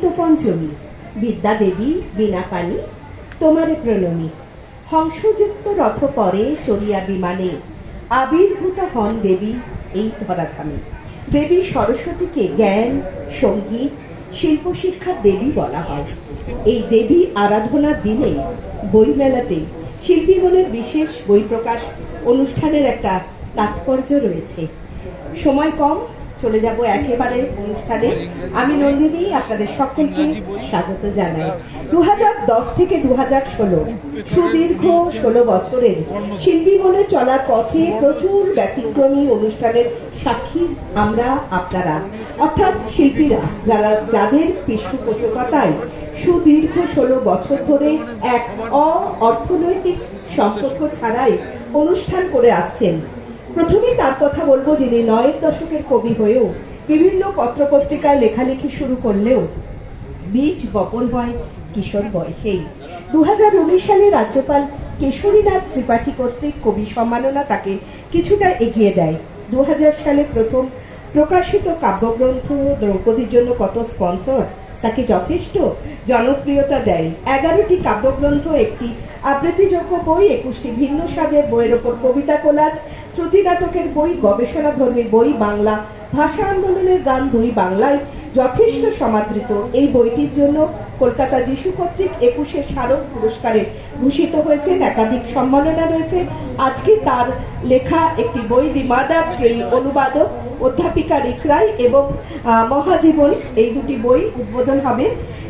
বসন্ত পঞ্চমী বিদ্যা দেবী বিনা পানি তোমারে প্রণমী। হংসযুক্ত রথ পরে চড়িয়া বিমানে আবির্ভূত হন দেবী এই ধরাধামে। দেবী সরস্বতীকে জ্ঞান, সংগীত শিল্প শিক্ষার দেবী বলা হয়। এই দেবী আরাধনার দিনে বইমেলাতে শিল্পীগণের বিশেষ বই প্রকাশ অনুষ্ঠানের একটা তাৎপর্য রয়েছে। সময় কম চলে যাব একেবারে অনুষ্ঠানে। আমি নন্দিনী, আপনাদের সকলকে স্বাগত জানাই। দু থেকে দু সুদীর্ঘ ষোলো বছরের শিল্পী মনে চলার পথে প্রচুর ব্যতিক্রমী অনুষ্ঠানের সাক্ষী আমরা, আপনারা। অর্থাৎ শিল্পীরা, যারা, যাদের পৃষ্ঠপোষকতায় সুদীর্ঘ ষোলো বছর ধরে এক অ অর্থনৈতিক সম্পর্ক ছাড়াই অনুষ্ঠান করে আসছেন প্রথমেই তার কথা বলব যিনি নয়ের দশকের কবি হয়েও বিভিন্ন পত্রপত্রিকায় লেখালেখি শুরু করলেও বীজ বপন হয় কিশোর বয়সেই। দু সালে রাজ্যপাল কেশরীনাথ ত্রিপাঠী কর্তৃক কবি সম্মাননা তাকে কিছুটা এগিয়ে দেয়। দু সালে প্রথম প্রকাশিত কাব্যগ্রন্থ দ্রৌপদীর জন্য কত স্পন্সর? তাকে যথেষ্ট জনপ্রিয়তা দেয়। এগারোটি কাব্যগ্রন্থ, একটি আবৃত্তিযোগ্য বই, একুশটি ভিন্ন স্বাদের বইয়ের ওপর কবিতা কোলাজ শ্রুতি নাটকের বই, গবেষণা ধর্মী বই, বাংলা ভাষা আন্দোলনের গান দুই বাংলায় যথেষ্ট সমাদৃত। এই বইটির জন্য কলকাতা যিশু কর্তৃক একুশে স্মারক পুরস্কারে ভূষিত হয়েছে একাধিক সম্মাননা রয়েছে। আজকে তার লেখা একটি বই, দি মাদার অনুবাদক। অধ্যাপিকা রিকরাই এবং মহাজীবন এই দুটি বই উদ্বোধন হবে।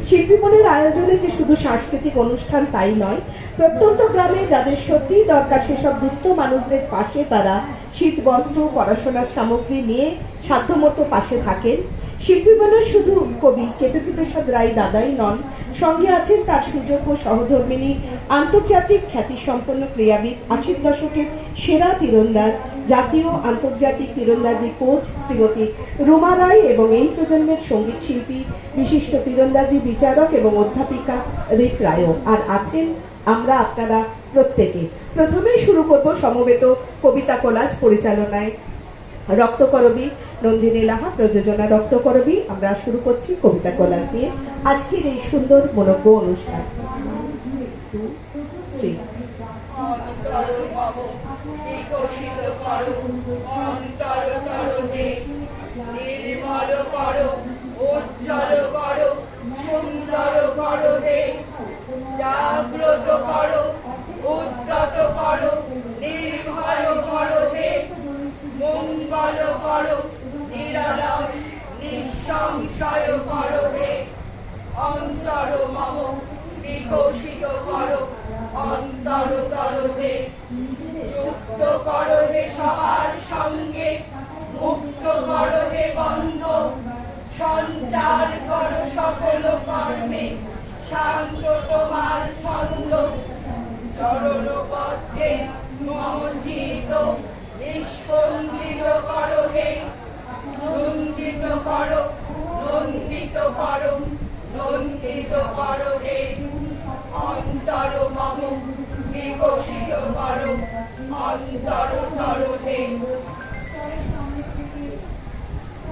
শিল্পীমনের আয়োজনে যে শুধু সাংস্কৃতিক অনুষ্ঠান তাই নয়, প্রত্যন্ত গ্রামে যাদের সত্যিই দরকার সেসব দুস্থ মানুষদের পাশে তারা শীত, বস্ত্র, পড়াশোনার সামগ্রী নিয়ে সাধ্যমতো পাশে থাকেন। শিল্পীমনের শুধু কবি কেতুকীপ্রসাদ রায় দাদাই নন, সঙ্গে আছেন তার সুযোগ্য সহধর্মিনী, আন্তর্জাতিক খ্যাতিসম্পন্ন ক্রীড়াবিদ আশির দশকের সেরা তীরন্দাজ জাতীয় আন্তর্জাতিক তীরন্দাজি কোচ শ্রীমতী রুমা রায় এবং এই প্রজন্মের সংগীত শিল্পী, বিশিষ্ট তীরন্দাজি বিচারক এবং অধ্যাপিকা রিক রায়ও। আর আছেন আমরা আপনারা প্রত্যেকে। প্রথমেই শুরু করব সমবেত কবিতা কোলাজ পরিচালনায়। রক্তকরবী নন্দিনী লাহা, প্রযোজনা রক্তকরবী। আমরা শুরু করছি কবিতা কোলাজ দিয়ে আজকের এই সুন্দর মনজ্ঞ অনুষ্ঠান। বিকশিত করো অন্তর তরণে নির্মল করো, উজ্জ্বল করো, সুন্দর করো হে জাগ্রত করো, উদ্যত করো নির্ভয় করো হে মঙ্গল করো, নিরলস, নিঃসংশয় করো হে অন্তর মম, বিকশিত করো অন্তর করো হে বন্ধ। সঞ্চার করো সকল কর্মে। শান্ত তোমার ছন্দ। চরণ পথে মহচিত। নিষ্পন্দিত করো হে। নন্দিত করো। নন্দিত করো। নন্দিত করো হে। অন্তর মম। বিকশিত করো। অন্তর ধরো হে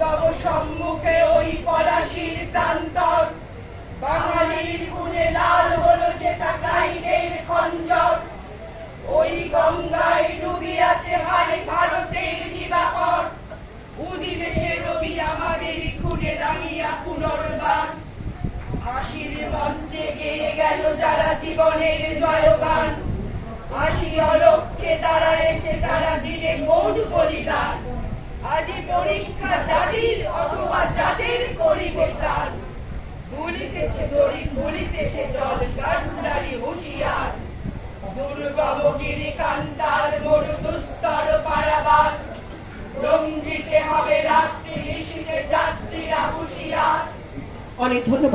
তব সম্মুখে ওই পলাশির প্রান্তর। বাঙালির খুনে লাল হলো যেটা ক্লাইভের খঞ্জর। ওই গঙ্গায় ডুবিয়াছে হাই ভারতের দিবাকর। উদিবেশে রবি আমাদের খুনে রাঙিয়া পুনর্বার। হাসির মঞ্চে গেয়ে গেল যারা জীবনের জয়গান। হাসি অলক্ষে দাঁড়ায়েছে তারা দিনে কোন বলিদান আজি পরীক্ষা যাদের অথবা যাদের করিবে তার দুলিতেছে দড়ি ফুলিতেছে জল কান্ডারি হুশিয়ার। দুর্গম গিরি কান্তার মরু দুস্তর পারাবার। রঙ্গিতে হবে রাত্রি নিশীতে যাত্রীরা হুশিয়ার। অনেক ধন্যবাদ।